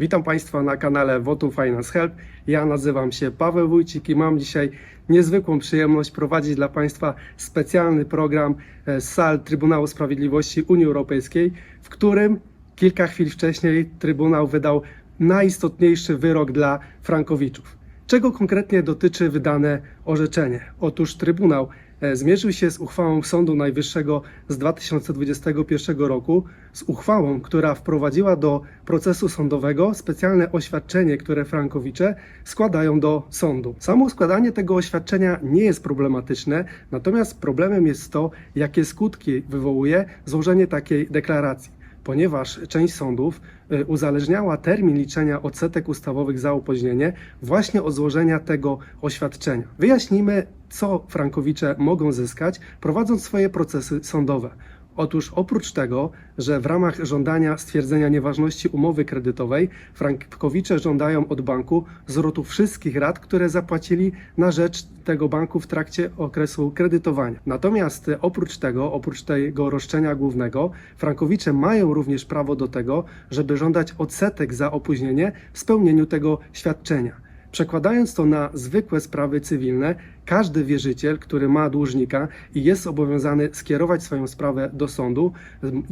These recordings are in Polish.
Witam Państwa na kanale Votu Finance Help. Ja nazywam się Paweł Wójcik i mam dzisiaj niezwykłą przyjemność prowadzić dla Państwa specjalny program e, z sal Trybunału Sprawiedliwości Unii Europejskiej, w którym kilka chwil wcześniej Trybunał wydał najistotniejszy wyrok dla Frankowiczów. Czego konkretnie dotyczy wydane orzeczenie? Otóż Trybunał e, zmierzył się z uchwałą Sądu Najwyższego z 2021 roku, z uchwałą, która wprowadziła do procesu sądowego specjalne oświadczenie, które Frankowicze składają do sądu. Samo składanie tego oświadczenia nie jest problematyczne, natomiast problemem jest to, jakie skutki wywołuje złożenie takiej deklaracji ponieważ część sądów y, uzależniała termin liczenia odsetek ustawowych za opóźnienie właśnie od złożenia tego oświadczenia. Wyjaśnijmy, co frankowicze mogą zyskać, prowadząc swoje procesy sądowe. Otóż oprócz tego, że w ramach żądania stwierdzenia nieważności umowy kredytowej, frankowicze żądają od banku zwrotu wszystkich rat, które zapłacili na rzecz tego banku w trakcie okresu kredytowania. Natomiast oprócz tego, oprócz tego roszczenia głównego, frankowicze mają również prawo do tego, żeby żądać odsetek za opóźnienie w spełnieniu tego świadczenia. Przekładając to na zwykłe sprawy cywilne, każdy wierzyciel, który ma dłużnika i jest zobowiązany skierować swoją sprawę do sądu,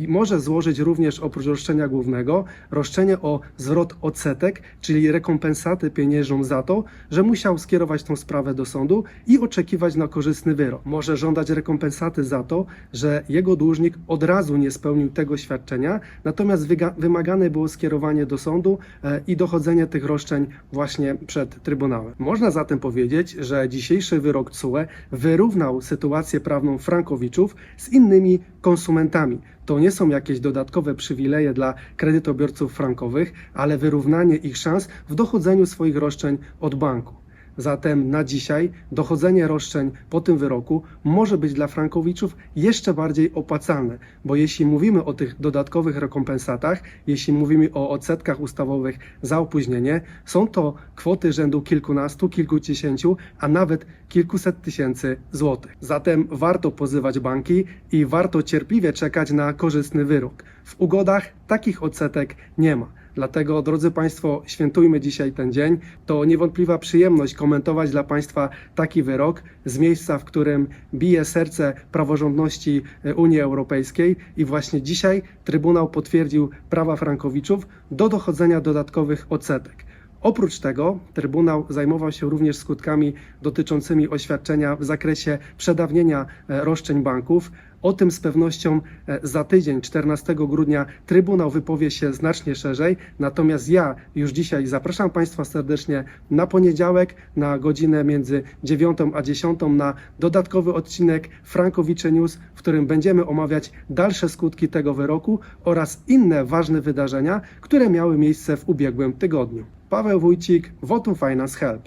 może złożyć również oprócz roszczenia głównego roszczenie o zwrot odsetek, czyli rekompensaty pieniężną za to, że musiał skierować tą sprawę do sądu i oczekiwać na korzystny wyrok. Może żądać rekompensaty za to, że jego dłużnik od razu nie spełnił tego świadczenia, natomiast wymagane było skierowanie do sądu e, i dochodzenie tych roszczeń właśnie przed Trybunałem. Można zatem powiedzieć, że dzisiejszy wyrok CUE wyrównał sytuację prawną frankowiczów z innymi konsumentami. To nie są jakieś dodatkowe przywileje dla kredytobiorców frankowych, ale wyrównanie ich szans w dochodzeniu swoich roszczeń od banku. Zatem na dzisiaj dochodzenie roszczeń po tym wyroku może być dla frankowiczów jeszcze bardziej opłacalne, bo jeśli mówimy o tych dodatkowych rekompensatach, jeśli mówimy o odsetkach ustawowych za opóźnienie, są to kwoty rzędu kilkunastu, kilkudziesięciu, a nawet kilkuset tysięcy złotych. Zatem warto pozywać banki i warto cierpliwie czekać na korzystny wyrok. W ugodach takich odsetek nie ma. Dlatego, drodzy Państwo, świętujmy dzisiaj ten dzień. To niewątpliwa przyjemność komentować dla Państwa taki wyrok z miejsca, w którym bije serce praworządności e, Unii Europejskiej i właśnie dzisiaj Trybunał potwierdził prawa Frankowiczów do dochodzenia dodatkowych odsetek. Oprócz tego Trybunał zajmował się również skutkami dotyczącymi oświadczenia w zakresie przedawnienia e, roszczeń banków. O tym z pewnością e, za tydzień, 14 grudnia, Trybunał wypowie się znacznie szerzej. Natomiast ja już dzisiaj zapraszam Państwa serdecznie na poniedziałek na godzinę między 9 a 10 na dodatkowy odcinek Frankowicze News, w którym będziemy omawiać dalsze skutki tego wyroku oraz inne ważne wydarzenia, które miały miejsce w ubiegłym tygodniu. Paweł Wójcik, Votum Finance Help.